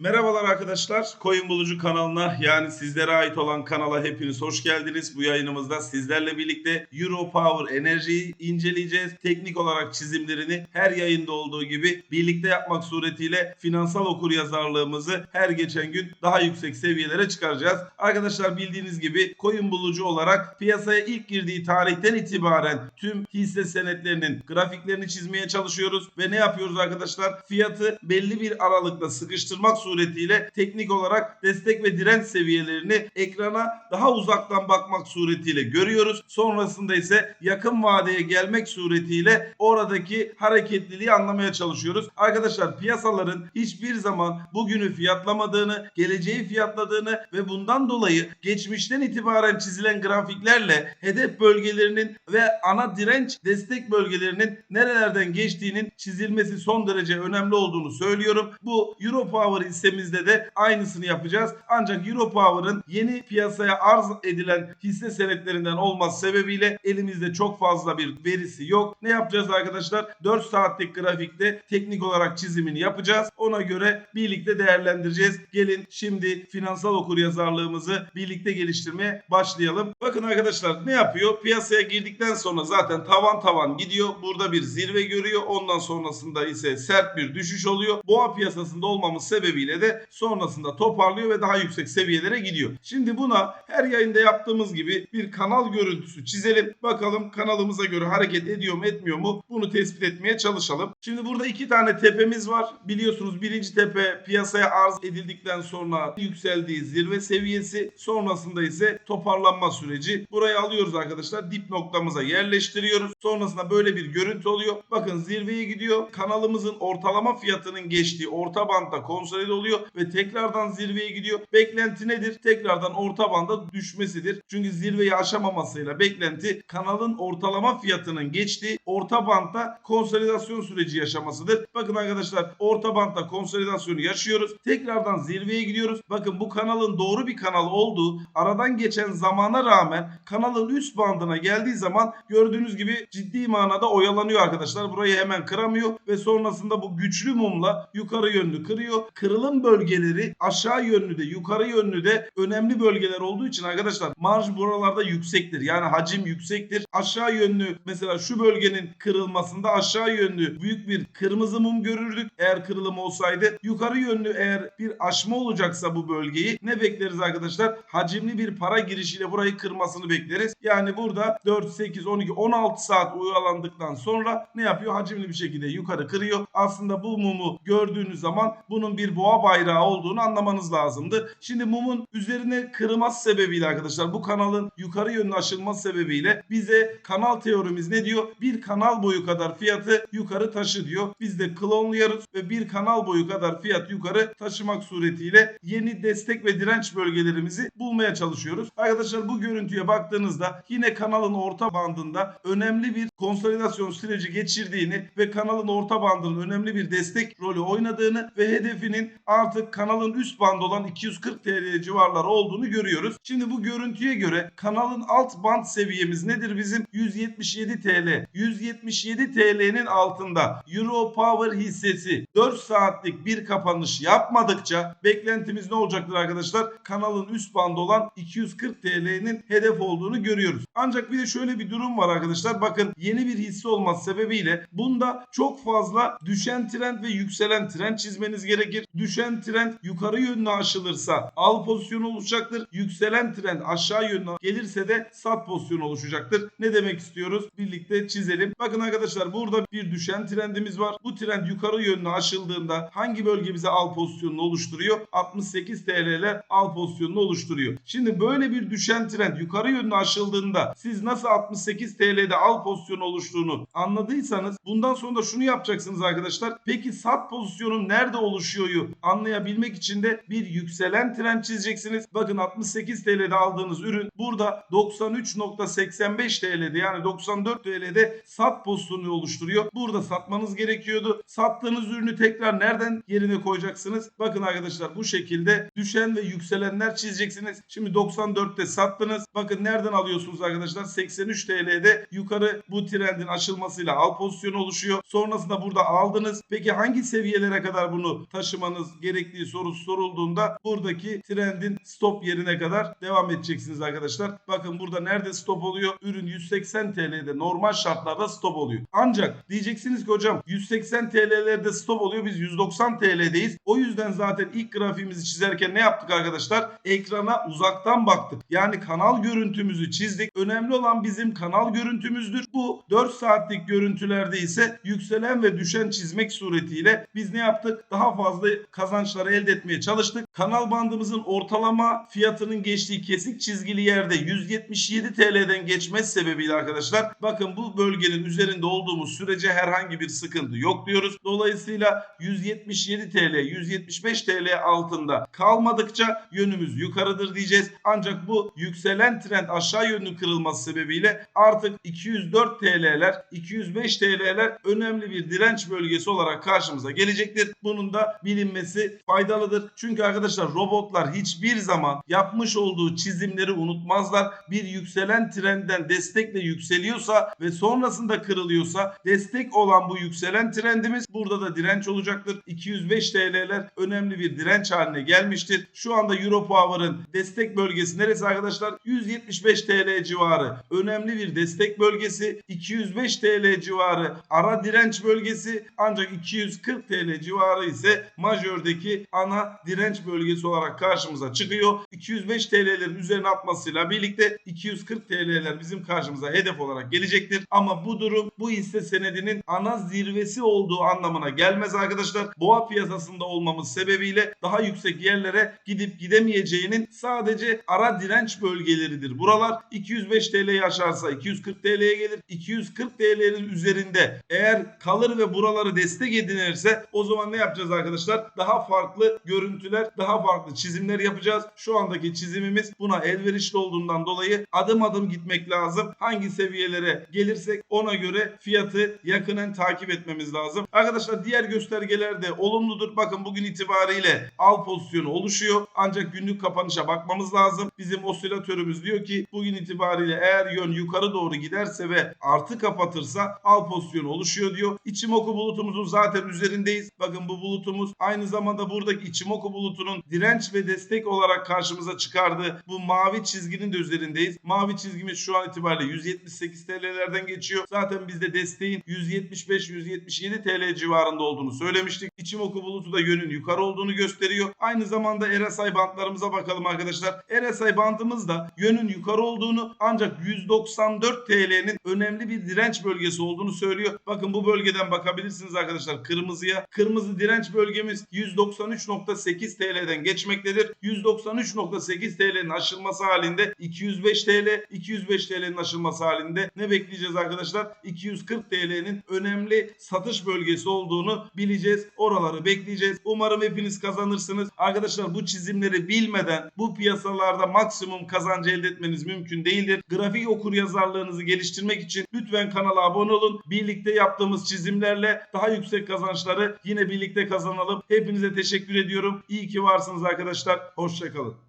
Merhabalar arkadaşlar. Coin Bulucu kanalına yani sizlere ait olan kanala hepiniz hoş geldiniz. Bu yayınımızda sizlerle birlikte Euro Power Enerji'yi inceleyeceğiz. Teknik olarak çizimlerini her yayında olduğu gibi birlikte yapmak suretiyle finansal okuryazarlığımızı her geçen gün daha yüksek seviyelere çıkaracağız. Arkadaşlar bildiğiniz gibi Coin Bulucu olarak piyasaya ilk girdiği tarihten itibaren tüm hisse senetlerinin grafiklerini çizmeye çalışıyoruz ve ne yapıyoruz arkadaşlar? Fiyatı belli bir aralıkla sıkıştırmak suretiyle teknik olarak destek ve direnç seviyelerini ekrana daha uzaktan bakmak suretiyle görüyoruz. Sonrasında ise yakın vadeye gelmek suretiyle oradaki hareketliliği anlamaya çalışıyoruz. Arkadaşlar piyasaların hiçbir zaman bugünü fiyatlamadığını, geleceği fiyatladığını ve bundan dolayı geçmişten itibaren çizilen grafiklerle hedef bölgelerinin ve ana direnç destek bölgelerinin nerelerden geçtiğinin çizilmesi son derece önemli olduğunu söylüyorum. Bu Euro Power hissemizde de aynısını yapacağız. Ancak Euro Power'ın yeni piyasaya arz edilen hisse senetlerinden olması sebebiyle elimizde çok fazla bir verisi yok. Ne yapacağız arkadaşlar? 4 saatlik grafikte teknik olarak çizimini yapacağız. Ona göre birlikte değerlendireceğiz. Gelin şimdi finansal okuryazarlığımızı birlikte geliştirmeye başlayalım. Bakın arkadaşlar ne yapıyor? Piyasaya girdikten sonra zaten tavan tavan gidiyor. Burada bir zirve görüyor. Ondan sonrasında ise sert bir düşüş oluyor. Boğa piyasasında olmamız sebebiyle de sonrasında toparlıyor ve daha yüksek seviyelere gidiyor. Şimdi buna her yayında yaptığımız gibi bir kanal görüntüsü çizelim. Bakalım kanalımıza göre hareket ediyor mu etmiyor mu? Bunu tespit etmeye çalışalım. Şimdi burada iki tane tepemiz var. Biliyorsunuz birinci tepe piyasaya arz edildikten sonra yükseldiği zirve seviyesi. Sonrasında ise toparlanma süreci. Burayı alıyoruz arkadaşlar. Dip noktamıza yerleştiriyoruz. Sonrasında böyle bir görüntü oluyor. Bakın zirveye gidiyor. Kanalımızın ortalama fiyatının geçtiği orta bantta konsolide oluyor ve tekrardan zirveye gidiyor. Beklenti nedir? Tekrardan orta banda düşmesidir. Çünkü zirveyi aşamamasıyla beklenti kanalın ortalama fiyatının geçtiği orta bantta konsolidasyon süreci yaşamasıdır. Bakın arkadaşlar orta bantta konsolidasyonu yaşıyoruz. Tekrardan zirveye gidiyoruz. Bakın bu kanalın doğru bir kanal olduğu aradan geçen zamana rağmen kanalın üst bandına geldiği zaman gördüğünüz gibi ciddi manada oyalanıyor arkadaşlar. Burayı hemen kıramıyor ve sonrasında bu güçlü mumla yukarı yönlü kırıyor. Kırılım bölgeleri aşağı yönlü de yukarı yönlü de önemli bölgeler olduğu için arkadaşlar marj buralarda yüksektir. Yani hacim yüksektir. Aşağı yönlü mesela şu bölgenin kırılmasında aşağı yönlü büyük bir kırmızı mum görürdük eğer kırılım olsaydı. Yukarı yönlü eğer bir aşma olacaksa bu bölgeyi ne bekleriz arkadaşlar? Hacimli bir para girişiyle burayı kırmasını bekleriz. Yani burada 4, 8, 12, 16 saat uyalandıktan sonra ne yapıyor? Hacimli bir şekilde yukarı kırıyor. Aslında bu mumu gördüğünüz zaman bunun bir boğa bayrağı olduğunu anlamanız lazımdı. Şimdi mumun üzerine kırılması sebebiyle arkadaşlar bu kanalın yukarı yönlü aşılması sebebiyle bize kanal teorimiz ne diyor? Bir kanal boyu kadar fiyatı yukarı taşı diyor. Biz de klonluyoruz ve bir kanal boyu kadar fiyat yukarı taşımak suretiyle yeni destek ve direnç bölgelerimizi bulmaya çalışıyoruz. Arkadaşlar bu görüntüye baktığınızda yine kanalın orta bandında önemli bir konsolidasyon süreci geçirdiğini ve kanalın orta bandının önemli bir destek rolü oynadığını ve hedefinin artık kanalın üst bandı olan 240 TL civarları olduğunu görüyoruz. Şimdi bu görüntüye göre kanalın alt band seviyemiz nedir bizim? 177 TL. 177 TL'nin altında Euro Power hissesi 4 saatlik bir kapanış yapmadıkça beklentimiz ne olacaktır arkadaşlar? Kanalın üst bandı olan 240 TL'nin hedef olduğunu görüyoruz. Ancak bir de şöyle bir durum var arkadaşlar. Bakın yeni bir hisse olması sebebiyle bunda çok fazla düşen trend ve yükselen trend çizmeniz gerekir. Düşen trend yukarı yönlü aşılırsa al pozisyonu oluşacaktır. Yükselen trend aşağı yönlü gelirse de sat pozisyonu oluşacaktır. Ne demek istiyoruz? Birlikte çizelim. Bakın arkadaşlar burada bir düşen trendimiz var. Bu trend yukarı yönlü aşıldığında hangi bölge bize al pozisyonunu oluşturuyor? 68 TL'ler al pozisyonunu oluşturuyor. Şimdi böyle bir düşen trend yukarı yönlü aşıldığında siz nasıl 68 TL'de al pozisyonu oluştuğunu anladıysanız bundan sonra da şunu yapacaksınız arkadaşlar. Peki sat pozisyonum nerede oluşuyoryu anlayabilmek için de bir yükselen trend çizeceksiniz. Bakın 68 TL'de aldığınız ürün burada 93.85 TL'de yani 94 TL'de sat pozisyonu oluşturuyor. Burada satmanız gerekiyordu. Sattığınız ürünü tekrar nereden yerine koyacaksınız? Bakın arkadaşlar bu şekilde düşen ve yükselenler çizeceksiniz. Şimdi 94'te sattınız. Bakın nereden alıyorsunuz arkadaşlar? 83 TL'de yukarı bu trendin aşılmasıyla al pozisyonu oluşuyor. Sonrasında burada aldınız. Peki hangi seviyelere kadar bunu taşımanız yapmanız gerektiği sorusu sorulduğunda buradaki trendin stop yerine kadar devam edeceksiniz arkadaşlar. Bakın burada nerede stop oluyor? Ürün 180 TL'de normal şartlarda stop oluyor. Ancak diyeceksiniz ki hocam 180 TL'lerde stop oluyor. Biz 190 TL'deyiz. O yüzden zaten ilk grafiğimizi çizerken ne yaptık arkadaşlar? Ekrana uzaktan baktık. Yani kanal görüntümüzü çizdik. Önemli olan bizim kanal görüntümüzdür. Bu 4 saatlik görüntülerde ise yükselen ve düşen çizmek suretiyle biz ne yaptık? Daha fazla kazançları elde etmeye çalıştık. Kanal bandımızın ortalama fiyatının geçtiği kesik çizgili yerde 177 TL'den geçmez sebebiyle arkadaşlar bakın bu bölgenin üzerinde olduğumuz sürece herhangi bir sıkıntı yok diyoruz. Dolayısıyla 177 TL, 175 TL altında kalmadıkça yönümüz yukarıdır diyeceğiz. Ancak bu yükselen trend aşağı yönlü kırılması sebebiyle artık 204 TL'ler, 205 TL'ler önemli bir direnç bölgesi olarak karşımıza gelecektir. Bunun da bilinmesi faydalıdır. Çünkü arkadaşlar robotlar hiçbir zaman yapmış olduğu çizimleri unutmazlar. Bir yükselen trendden destekle yükseliyorsa ve sonrasında kırılıyorsa destek olan bu yükselen trendimiz burada da direnç olacaktır. 205 TL'ler önemli bir direnç haline gelmiştir. Şu anda Euro Power'ın destek bölgesi neresi arkadaşlar? 175 TL civarı. Önemli bir destek bölgesi. 205 TL civarı ara direnç bölgesi. Ancak 240 TL civarı ise majördeki ana direnç bölgesi olarak karşımıza çıkıyor. 205 TL'lerin üzerine atmasıyla birlikte 240 TL'ler bizim karşımıza hedef olarak gelecektir. Ama bu durum bu hisse senedinin ana zirvesi olduğu anlamına gelmez arkadaşlar. Boğa piyasasında olmamız sebebiyle daha yüksek yerlere gidip gidemeyeceğinin sadece ara direnç bölgeleridir. Buralar 205 TL'yi aşarsa 240 TL'ye gelir. 240 TL'nin üzerinde eğer kalır ve buraları destek edinirse o zaman ne yapacağız arkadaşlar? Daha farklı görüntüler, daha farklı çizimler yapacağız. Şu andaki çizimimiz buna elverişli olduğundan dolayı adım adım gitmek lazım. Hangi seviyelere gelirsek ona göre fiyatı yakinen takip etmemiz lazım. Arkadaşlar diğer göstergeler de olumludur. Bakın bugün itibariyle al pozisyonu oluşuyor. Ancak günlük kapanışa bakmamız lazım. Bizim osilatörümüz diyor ki bugün itibariyle eğer yön yukarı doğru giderse ve artı kapatırsa al pozisyonu oluşuyor diyor. İçimoku bulutumuzun zaten üzerindeyiz. Bakın bu bulutumuz aynı zamanda buradaki İçimoku bulutunun direnç ve destek olarak karşımıza çıkardığı bu mavi çizginin de üzerindeyiz. Mavi çizgimiz şu an itibariyle 178 TL'lerden geçiyor. Zaten biz de desteğin 175-177 TL civarında olduğunu söylemiştik. İçimoku bulutu da yönün yukarı olduğunu gösteriyor. Aynı zamanda RSI bantlarımıza bakalım arkadaşlar. RSI bandımız da yönün yukarı olduğunu ancak 194 TL'nin önemli bir direnç bölgesi olduğunu söylüyor. Bakın bu bölgeden bakabilirsiniz arkadaşlar kırmızıya. Kırmızı direnç bölgemiz 193.8 TL'den geçmektedir. 193.8 TL'nin aşılması halinde 205 TL, 205 TL'nin aşılması halinde ne bekleyeceğiz arkadaşlar? 240 TL'nin önemli satış bölgesi olduğunu bileceğiz. Oraları bekleyeceğiz. Umarım hepiniz kazanırsınız. Arkadaşlar bu çizimleri bilmeden bu piyasalarda maksimum kazancı elde etmeniz mümkün değildir. Grafik okur yazarlığınızı geliştirmek için lütfen kanala abone olun. Birlikte yaptığımız çizimlerle daha yüksek kazançları yine birlikte kazanalım. Hepinize teşekkür ediyorum. İyi ki varsınız arkadaşlar. Hoşçakalın.